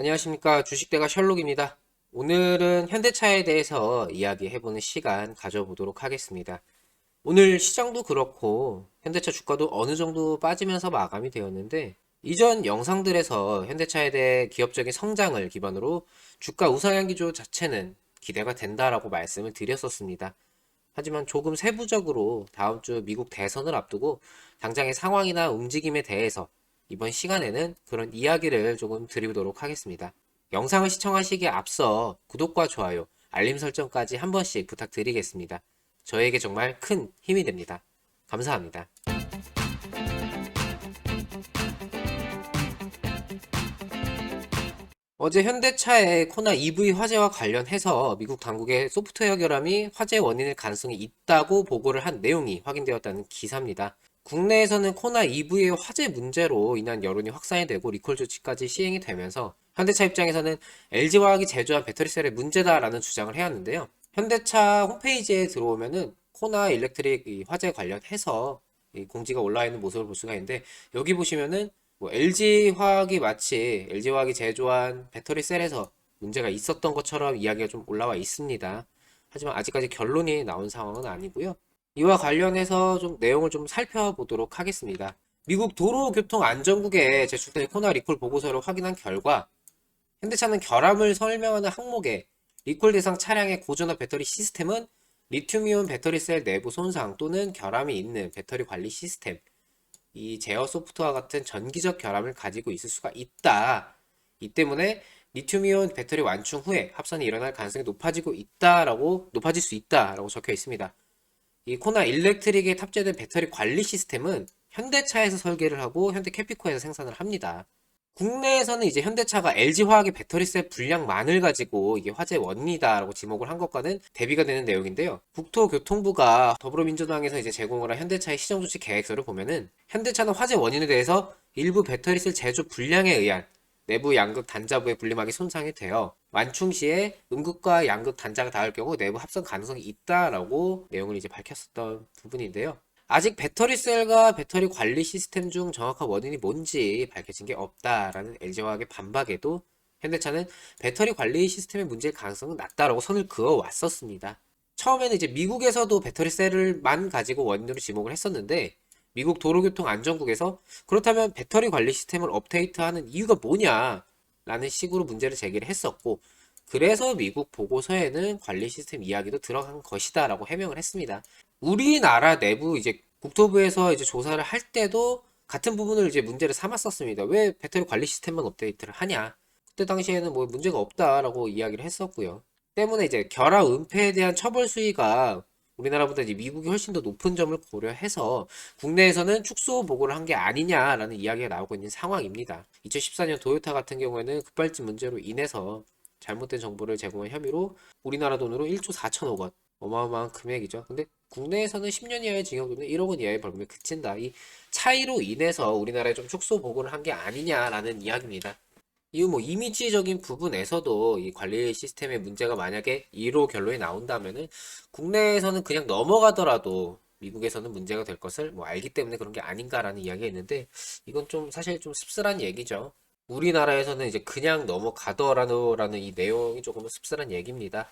안녕하십니까. 주식대가 셜록입니다. 오늘은 현대차에 대해서 이야기해보는 시간 가져보도록 하겠습니다. 오늘 시장도 그렇고 현대차 주가도 어느 정도 빠지면서 마감이 되었는데 이전 영상들에서 현대차에 대해 기업적인 성장을 기반으로 주가 우상향 기조 자체는 기대가 된다라고 말씀을 드렸었습니다. 하지만 조금 세부적으로 다음 주 미국 대선을 앞두고 당장의 상황이나 움직임에 대해서 이번 시간에는 그런 이야기를 조금 드리도록 하겠습니다. 영상을 시청하시기에 앞서 구독과 좋아요, 알림 설정까지 한 번씩 부탁드리겠습니다. 저에게 정말 큰 힘이 됩니다. 감사합니다. 어제 현대차의 코나 EV 화재와 관련해서 미국 당국의 소프트웨어 결함이 화재 원인일 가능성이 있다고 보고를 한 내용이 확인되었다는 기사입니다. 국내에서는 코나 EV의 화재 문제로 인한 여론이 확산이 되고 리콜 조치까지 시행이 되면서 현대차 입장에서는 LG화학이 제조한 배터리셀의 문제다라는 주장을 해왔는데요. 현대차 홈페이지에 들어오면은 코나 일렉트릭 이 화재 관련해서 이 공지가 올라와 있는 모습을 볼 수가 있는데 여기 보시면은 뭐 LG화학이 마치 LG화학이 제조한 배터리셀에서 문제가 있었던 것처럼 이야기가 좀 올라와 있습니다. 하지만 아직까지 결론이 나온 상황은 아니고요. 이와 관련해서 좀 내용을 좀 살펴보도록 하겠습니다. 미국 도로교통안전국에 제출된 코나 리콜 보고서를 확인한 결과 현대차는 결함을 설명하는 항목에 리콜 대상 차량의 고전화 배터리 시스템은 리튬이온 배터리 셀 내부 손상 또는 결함이 있는 배터리 관리 시스템, 이 제어 소프트와 같은 전기적 결함을 가지고 있을 수가 있다. 이 때문에 리튬이온 배터리 완충 후에 합선이 일어날 가능성이 높아지고 있다라고 높아질 수 있다라고 적혀 있습니다. 이 코나 일렉트릭에 탑재된 배터리 관리 시스템은 현대차에서 설계를 하고 현대 캐피코에서 생산을 합니다. 국내에서는 이제 현대차가 LG화학의 배터리셀 분량만을 가지고 이게 화재 원인이다라고 지목을 한 것과는 대비가 되는 내용인데요. 국토교통부가 더불어민주당에서 이제 제공을 한 현대차의 시정조치 계획서를 보면은 현대차는 화재 원인에 대해서 일부 배터리셀 제조 분량에 의한 내부 양극 단자부의 분리막이 손상이 되어 완충 시에 음극과 양극 단자가 닿을 경우 내부 합선 가능성이 있다라고 내용을 이제 밝혔었던 부분인데요. 아직 배터리 셀과 배터리 관리 시스템 중 정확한 원인이 뭔지 밝혀진 게 없다라는 LG화학의 반박에도 현대차는 배터리 관리 시스템의 문제일 가능성은 낮다라고 선을 그어 왔었습니다. 처음에는 이제 미국에서도 배터리 셀을만 가지고 원인으로 지목을 했었는데 미국 도로교통안전국에서 그렇다면 배터리 관리 시스템을 업데이트하는 이유가 뭐냐 라는 식으로 문제를 제기를 했었고 그래서 미국 보고서에는 관리 시스템 이야기도 들어간 것이다 라고 해명을 했습니다. 우리나라 내부 이제 국토부에서 이제 조사를 할 때도 같은 부분을 이제 문제를 삼았었습니다. 왜 배터리 관리 시스템만 업데이트를 하냐? 그때 당시에는 뭐 문제가 없다라고 이야기를 했었고요. 때문에 이제 결합 은폐에 대한 처벌 수위가 우리나라보다 이제 미국이 훨씬 더 높은 점을 고려해서 국내에서는 축소 보고를 한 게 아니냐라는 이야기가 나오고 있는 상황입니다. 2014년 도요타 같은 경우에는 급발진 문제로 인해서 잘못된 정보를 제공한 혐의로 우리나라 돈으로 1조 4천억 원 어마어마한 금액이죠. 근데 국내에서는 10년 이하의 징역 또는 1억 원 이하의 벌금에 그친다. 이 차이로 인해서 우리나라에 좀 축소 보고를 한 게 아니냐라는 이야기입니다. 이후 뭐 이미지적인 부분에서도 이 관리 시스템의 문제가 만약에 1호 결론이 나온다면은 국내에서는 그냥 넘어가더라도 미국에서는 문제가 될 것을 뭐 알기 때문에 그런 게 아닌가라는 이야기가 있는데 이건 좀 사실 좀 씁쓸한 얘기죠. 우리나라에서는 이제 그냥 넘어가더라도라는 이 내용이 조금 씁쓸한 얘기입니다.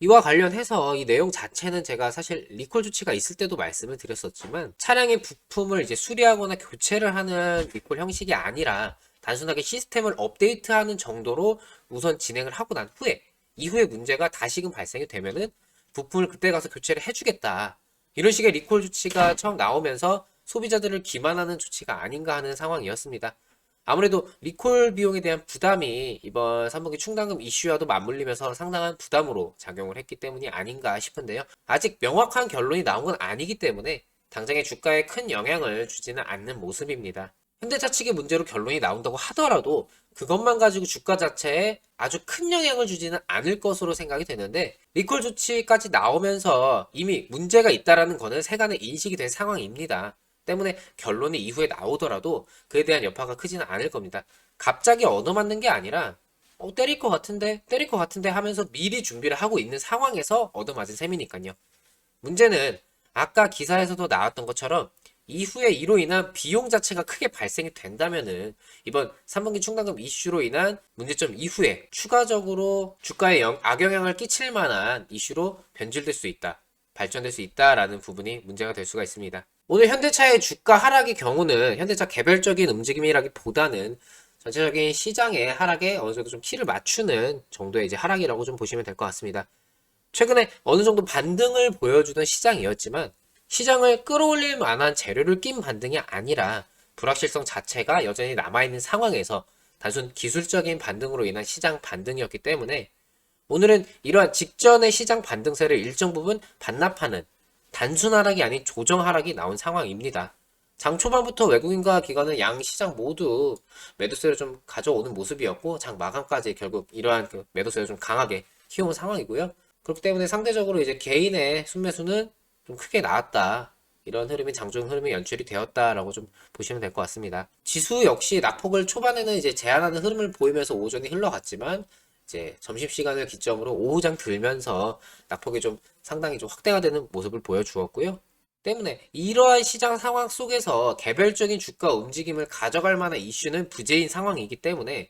이와 관련해서 이 내용 자체는 제가 사실 리콜 조치가 있을 때도 말씀을 드렸었지만 차량의 부품을 이제 수리하거나 교체를 하는 리콜 형식이 아니라 단순하게 시스템을 업데이트하는 정도로 우선 진행을 하고 난 후에 이후에 문제가 다시금 발생이 되면은 부품을 그때 가서 교체를 해주겠다. 이런 식의 리콜 조치가 처음 나오면서 소비자들을 기만하는 조치가 아닌가 하는 상황이었습니다. 아무래도 리콜 비용에 대한 부담이 이번 3분기 충당금 이슈와도 맞물리면서 상당한 부담으로 작용을 했기 때문이 아닌가 싶은데요. 아직 명확한 결론이 나온 건 아니기 때문에 당장의 주가에 큰 영향을 주지는 않는 모습입니다. 현대차 측의 문제로 결론이 나온다고 하더라도 그것만 가지고 주가 자체에 아주 큰 영향을 주지는 않을 것으로 생각이 되는데 리콜 조치까지 나오면서 이미 문제가 있다라는 거는 세간의 인식이 된 상황입니다. 때문에 결론이 이후에 나오더라도 그에 대한 여파가 크지는 않을 겁니다. 갑자기 얻어맞는 게 아니라 어, 때릴 것 같은데 때릴 것 같은데 하면서 미리 준비를 하고 있는 상황에서 얻어맞은 셈이니까요. 문제는 아까 기사에서도 나왔던 것처럼 이후에 이로 인한 비용 자체가 크게 발생이 된다면은 이번 3분기 충당금 이슈로 인한 문제점 이후에 추가적으로 주가에 영- 악영향을 끼칠 만한 이슈로 변질될 수 있다. 발전될 수 있다라는 부분이 문제가 될 수가 있습니다. 오늘 현대차의 주가 하락의 경우는 현대차 개별적인 움직임이라기보다는 전체적인 시장의 하락에 어느 정도 좀 키를 맞추는 정도의 이제 하락이라고 좀 보시면 될 것 같습니다. 최근에 어느 정도 반등을 보여주던 시장이었지만 시장을 끌어올릴 만한 재료를 낀 반등이 아니라 불확실성 자체가 여전히 남아있는 상황에서 단순 기술적인 반등으로 인한 시장 반등이었기 때문에 오늘은 이러한 직전의 시장 반등세를 일정 부분 반납하는 단순 하락이 아닌 조정 하락이 나온 상황입니다. 장 초반부터 외국인과 기관은 양 시장 모두 매도세를 좀 가져오는 모습이었고 장 마감까지 결국 이러한 그 매도세를 좀 강하게 키워온 상황이고요. 그렇기 때문에 상대적으로 이제 개인의 순매수는 좀 크게 나왔다. 이런 흐름이 장중 흐름이 연출이 되었다라고 좀 보시면 될 것 같습니다. 지수 역시 낙폭을 초반에는 이제 제한하는 흐름을 보이면서 오전이 흘러갔지만 이제 점심시간을 기점으로 오후장 들면서 낙폭이 좀 상당히 좀 확대가 되는 모습을 보여주었고요. 때문에 이러한 시장 상황 속에서 개별적인 주가 움직임을 가져갈 만한 이슈는 부재인 상황이기 때문에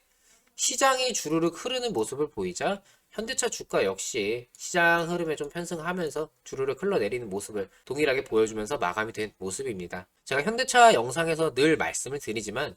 시장이 주르륵 흐르는 모습을 보이자 현대차 주가 역시 시장 흐름에 좀 편승하면서 주르륵 흘러내리는 모습을 동일하게 보여주면서 마감이 된 모습입니다. 제가 현대차 영상에서 늘 말씀을 드리지만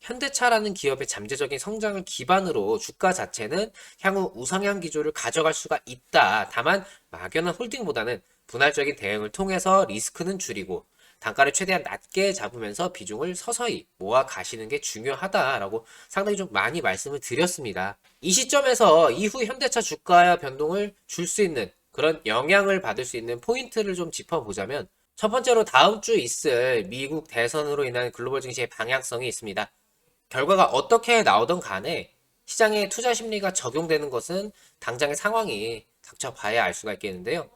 현대차라는 기업의 잠재적인 성장을 기반으로 주가 자체는 향후 우상향 기조를 가져갈 수가 있다. 다만 막연한 홀딩보다는 분할적인 대응을 통해서 리스크는 줄이고 단가를 최대한 낮게 잡으면서 비중을 서서히 모아 가시는 게 중요하다라고 상당히 좀 많이 말씀을 드렸습니다. 이 시점에서 이후 현대차 주가 변동을 줄 수 있는 그런 영향을 받을 수 있는 포인트를 좀 짚어보자면 첫 번째로 다음 주 있을 미국 대선으로 인한 글로벌 증시의 방향성이 있습니다. 결과가 어떻게 나오던 간에 시장의 투자 심리가 적용되는 것은 당장의 상황이 닥쳐봐야 알 수가 있겠는데요.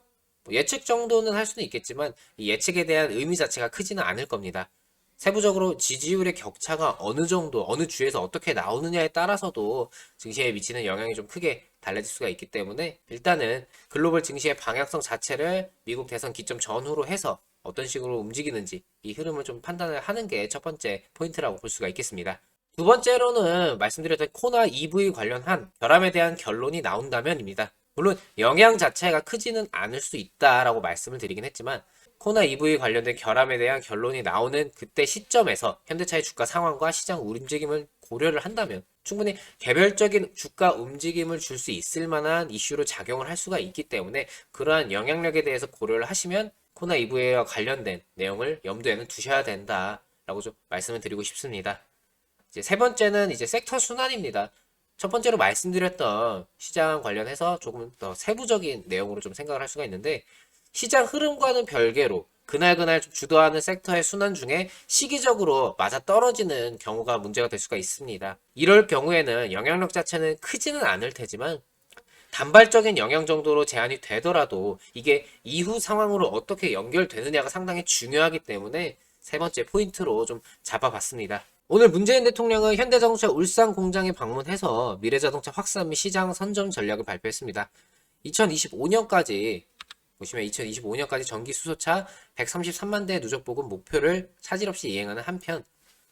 뭐 예측 정도는 할 수는 있겠지만 이 예측에 대한 의미 자체가 크지는 않을 겁니다. 세부적으로 지지율의 격차가 어느 정도, 어느 주에서 어떻게 나오느냐에 따라서도 증시에 미치는 영향이 좀 크게 달라질 수가 있기 때문에 일단은 글로벌 증시의 방향성 자체를 미국 대선 기점 전후로 해서 어떤 식으로 움직이는지 이 흐름을 좀 판단을 하는 게 첫 번째 포인트라고 볼 수가 있겠습니다. 두 번째로는 말씀드렸던 코나 EV 관련한 결함에 대한 결론이 나온다면입니다. 물론 영향 자체가 크지는 않을 수 있다라고 말씀을 드리긴 했지만 코나 EV 관련된 결함에 대한 결론이 나오는 그때 시점에서 현대차의 주가 상황과 시장 움직임을 고려를 한다면 충분히 개별적인 주가 움직임을 줄 수 있을 만한 이슈로 작용을 할 수가 있기 때문에 그러한 영향력에 대해서 고려를 하시면 코나 EV와 관련된 내용을 염두에는 두셔야 된다라고 좀 말씀을 드리고 싶습니다. 이제 세 번째는 이제 섹터 순환입니다. 첫 번째로 말씀드렸던 시장 관련해서 조금 더 세부적인 내용으로 좀 생각을 할 수가 있는데 시장 흐름과는 별개로 그날그날 좀 주도하는 섹터의 순환 중에 시기적으로 맞아 떨어지는 경우가 문제가 될 수가 있습니다. 이럴 경우에는 영향력 자체는 크지는 않을 테지만 단발적인 영향 정도로 제한이 되더라도 이게 이후 상황으로 어떻게 연결되느냐가 상당히 중요하기 때문에 세 번째 포인트로 좀 잡아봤습니다. 오늘 문재인 대통령은 현대자동차 울산 공장에 방문해서 미래자동차 확산 및 시장 선점 전략을 발표했습니다. 2025년까지 보시면 2025년까지 전기 수소차 133만 대 누적 보급 목표를 차질 없이 이행하는 한편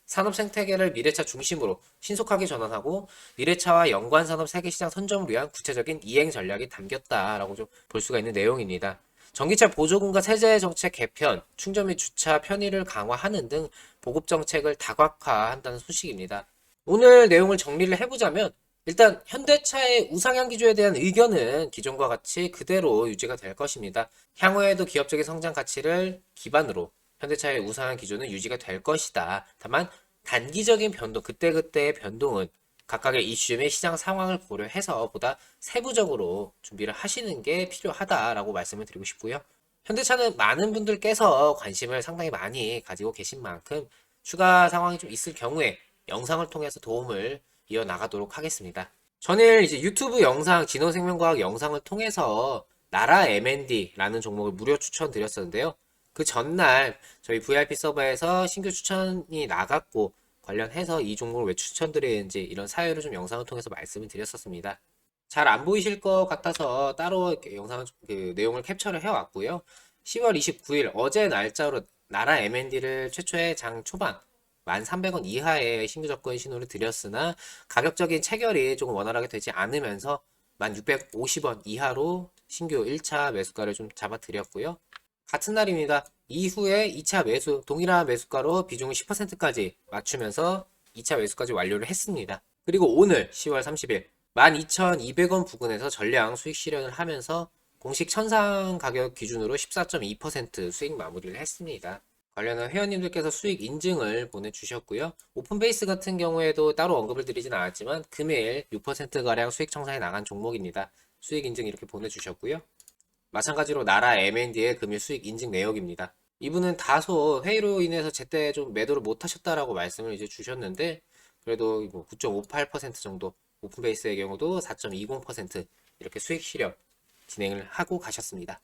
산업 생태계를 미래차 중심으로 신속하게 전환하고 미래차와 연관 산업 세계 시장 선점을 위한 구체적인 이행 전략이 담겼다라고 좀 볼 수가 있는 내용입니다. 전기차 보조금과 세제 정책 개편, 충전 및 주차 편의를 강화하는 등 보급 정책을 다각화한다는 소식입니다. 오늘 내용을 정리를 해보자면 일단 현대차의 우상향 기조에 대한 의견은 기존과 같이 그대로 유지가 될 것입니다. 향후에도 기업적인 성장 가치를 기반으로 현대차의 우상향 기조는 유지가 될 것이다. 다만 단기적인 변동, 그때그때의 변동은 각각의 이슈 및 시장 상황을 고려해서 보다 세부적으로 준비를 하시는 게 필요하다라고 말씀을 드리고 싶고요. 현대차는 많은 분들께서 관심을 상당히 많이 가지고 계신 만큼 추가 상황이 좀 있을 경우에 영상을 통해서 도움을 이어나가도록 하겠습니다. 전일 이제 유튜브 영상 진호생명과학 영상을 통해서 나라 M&D라는 종목을 무료 추천드렸었는데요. 그 전날 저희 VIP 서버에서 신규 추천이 나갔고 관련해서 이 종목을 왜 추천드리는지 이런 사유를 좀 영상을 통해서 말씀을 드렸었습니다. 잘 안 보이실 것 같아서 따로 영상 그 내용을 캡처를 해왔고요. 10월 29일 어제 날짜로 나라 M&D를 최초의 장 초반 1,300원 이하의 신규 접근 신호를 드렸으나 가격적인 체결이 조금 원활하게 되지 않으면서 1,650원 이하로 신규 1차 매수가를 좀 잡아드렸고요. 같은 날입니다. 이후에 2차 매수, 동일한 매수가로 비중을 10%까지 맞추면서 2차 매수까지 완료를 했습니다. 그리고 오늘 10월 30일 12,200원 부근에서 전량 수익 실현을 하면서 공식 천상 가격 기준으로 14.2% 수익 마무리를 했습니다. 관련한 회원님들께서 수익 인증을 보내주셨고요. 오픈베이스 같은 경우에도 따로 언급을 드리진 않았지만 금일 6%가량 수익 청산에 나간 종목입니다. 수익 인증 이렇게 보내주셨고요. 마찬가지로 나라 M&D의 금일 수익 인증 내역입니다. 이분은 다소 회의로 인해서 제때 좀 매도를 못 하셨다라고 말씀을 이제 주셨는데 그래도 뭐 9.58% 정도 오픈베이스의 경우도 4.20% 이렇게 수익 실현 진행을 하고 가셨습니다.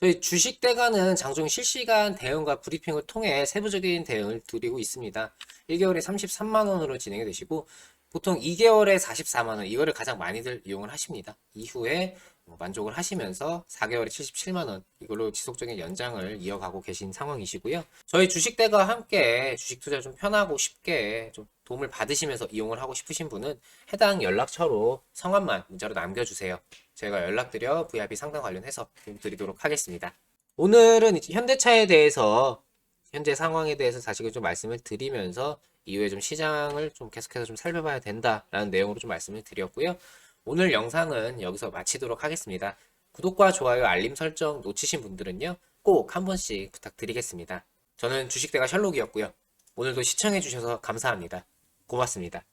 저희 주식 대가는 장중 실시간 대응과 브리핑을 통해 세부적인 대응을 드리고 있습니다. 1개월에 33만 원으로 진행이 되시고 보통 2개월에 44만 원 이거를 가장 많이들 이용을 하십니다. 이후에 뭐 만족을 하시면서 4개월에 77만 원 이걸로 지속적인 연장을 이어가고 계신 상황이시고요. 저희 주식대가 함께 주식 투자 좀 편하고 쉽게 좀 도움을 받으시면서 이용을 하고 싶으신 분은 해당 연락처로 성함만 문자로 남겨주세요. 제가 연락드려 VIP 상담 관련해서 드리도록 하겠습니다. 오늘은 현대차에 대해서 현재 상황에 대해서 다시 좀 말씀을 드리면서 이후에 좀 시장을 좀 계속해서 좀 살펴봐야 된다라는 내용으로 좀 말씀을 드렸고요. 오늘 영상은 여기서 마치도록 하겠습니다. 구독과 좋아요, 알림 설정 놓치신 분들은요, 꼭 한 번씩 부탁드리겠습니다. 저는 주식대가 셜록이었고요. 오늘도 시청해주셔서 감사합니다. 고맙습니다.